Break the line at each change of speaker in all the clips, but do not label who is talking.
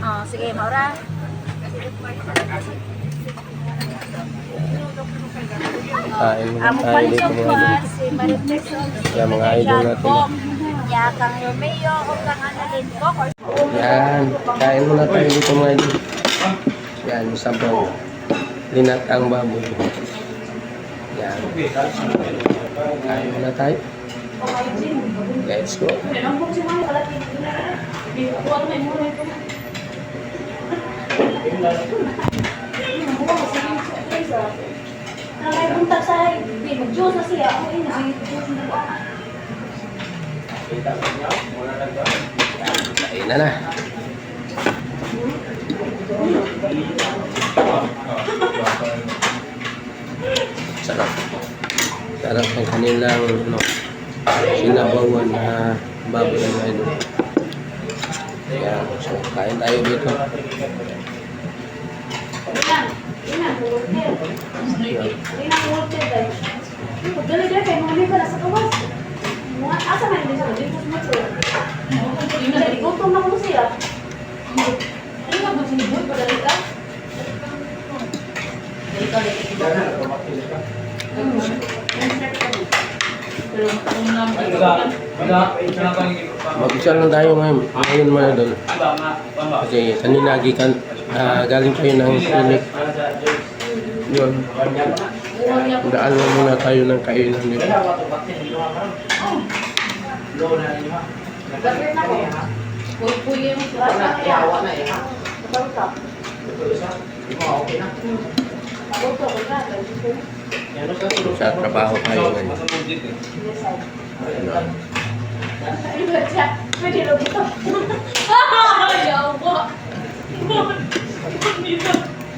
Oh, sige, Maura.
Kain muna
Amo pa
dito
yung
idol.
si Marites.
Yan, mga idol natin.
Ya, kang Romeo, o kang Annalyn ko.
Yan, kain muna tayo dito mga idol. Yan, yung sabaw. Linat ang baboy. Yan. Kain muna tayo. Let's go.
Nangay buntag sa mag-Diyos na siya. Ako yun,
Kain na na. Sarap. Sarap ang kanilang ano, sinabawan na baboy ng idol. Yan, so kain tayo dito. Yan.
Dali dali kay mga liba sa kawas. Mga asa man din sa dito sa metro. Dali gutom na ko siya. Ano ba mo sinibot pa dali ka? Dali ka dali.
Mag-isa lang tayo ngayon, ngayon mga idol. Kasi kanina gikan, ah, galing tayo ng clinic. Yun. Daan lang muna tayo ng kainan dito.
Bakit na ko? Na na ko na.
Sa trabaho tayo ngayon. Yun.
Pwede lang ito. Yawa.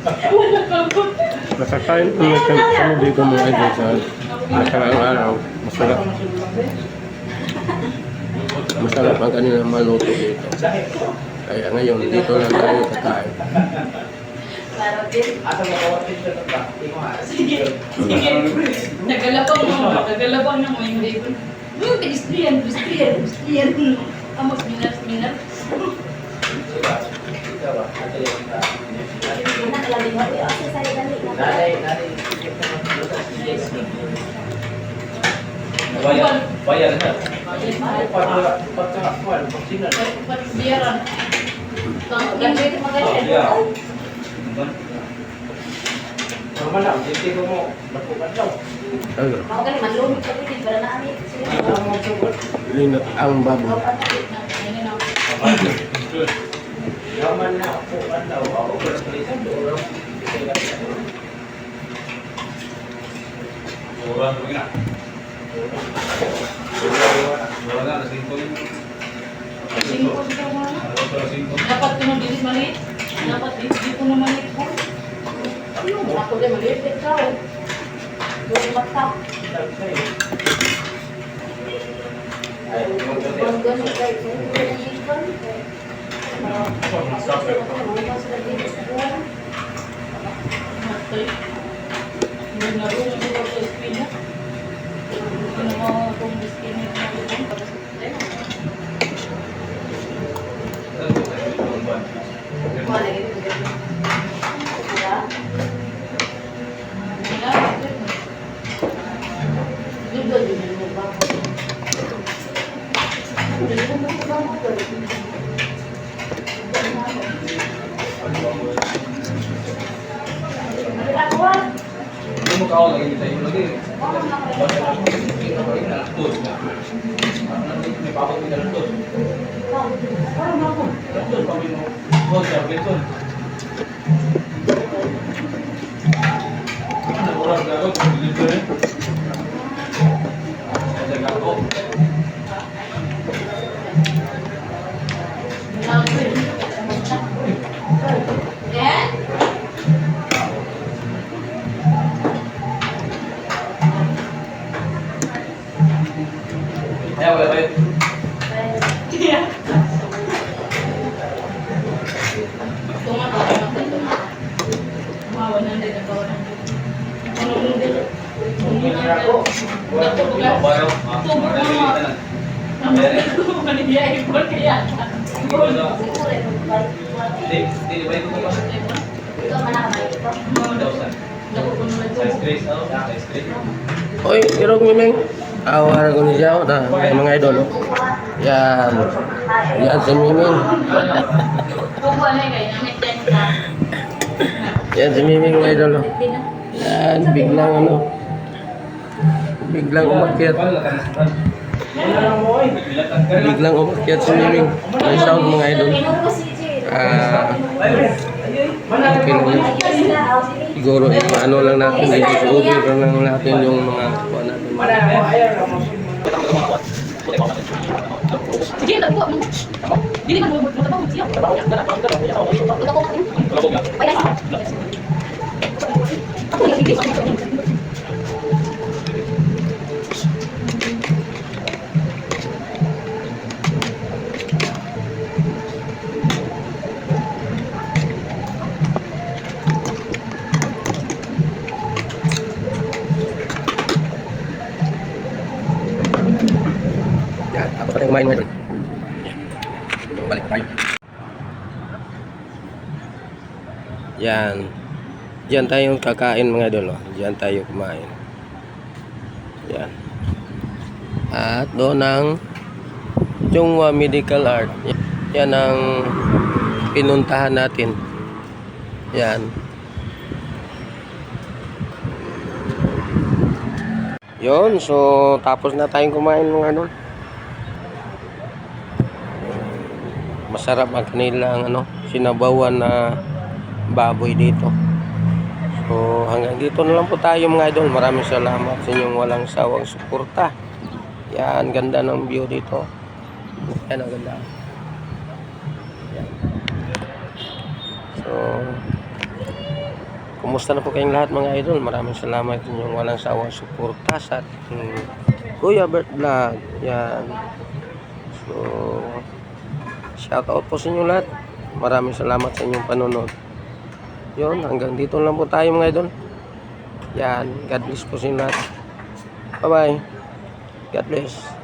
Wala kang
Nakakain kami kami dito mga idol sa nakaraang araw. Masarap. Masarap ang kanilang maluto dito. Kaya ngayon, dito lang tayo kakain.
Klaro din.
Sige. Sige. Nagalapang mo. Nagalapang mo yung label. Yung pedestrian. Amos, minas,
minas. Bayar, bayar na. Pag
pagkakuan, pagsinan. Pagsinan.
Pagsinan.
Pagsinan. Pagsinan. Pagsinan.
Pagsinan. Lang, hindi ko mo magpukan daw.
Ano?
Ako ganun, manlumig ka pwede. Para na kami.
Linat ang baboy.
Yaman na pukan daw. Ako ko lang palitan doon. Orang tu na. Orang na singko yun.
Dapat ko nang bilis maliit. Dapat di ko na maliit ko.
Ako din maliit din ka. Doon matap. Kung ganun kayo.
Matay. Hindi na rin ako sa espina. Ano mo kung espina manibiyahe ko kaya.
Hindi, hindi, di ba ko pa?
Ikaw
grace, ano? Size grace.
Oy, irog mimeng. Awar ko ni Jao na kay mga idol. oh. Yan. Yan si Miming.
Yan.
Yan si Miming mga idol. oh.
Na.
Yan, biglang ano. Biglang umakyat. Biglang umakyat si Miming. May sound mga idol. Ah, okay lang yun.
Ah.
Siguro, eh, ano lang natin, eh, isuubir lang natin yung mga kuha natin.
Sige, ito po. Dili man mo mo.
Yan, tapos na kumain idol. Balik tayo. Yan. Diyan tayo kakain mga idol. Oh. Diyan tayo kumain. Yan. At doon ang Chungwa Medical Art. Yan ang pinuntahan natin. Yan. Yon, so tapos na tayong kumain mga idol. Masarap ang kanilang ano, sinabawan na baboy dito. So hanggang dito na lang po tayo mga idol. Maraming salamat sa inyong walang sawang suporta. Yan, ganda ng view dito. Yan ang ganda. Yan. So, kumusta na po kayong lahat mga idol? Maraming salamat sa inyong walang sawang suporta sa ating Kuya Bert Vlog. Yan. So, shout out po sa inyo lahat. Maraming salamat sa inyong panonood. Yun, hanggang dito lang po tayo mga idol. Yan, God bless po sa inyo lahat. Bye-bye. God bless.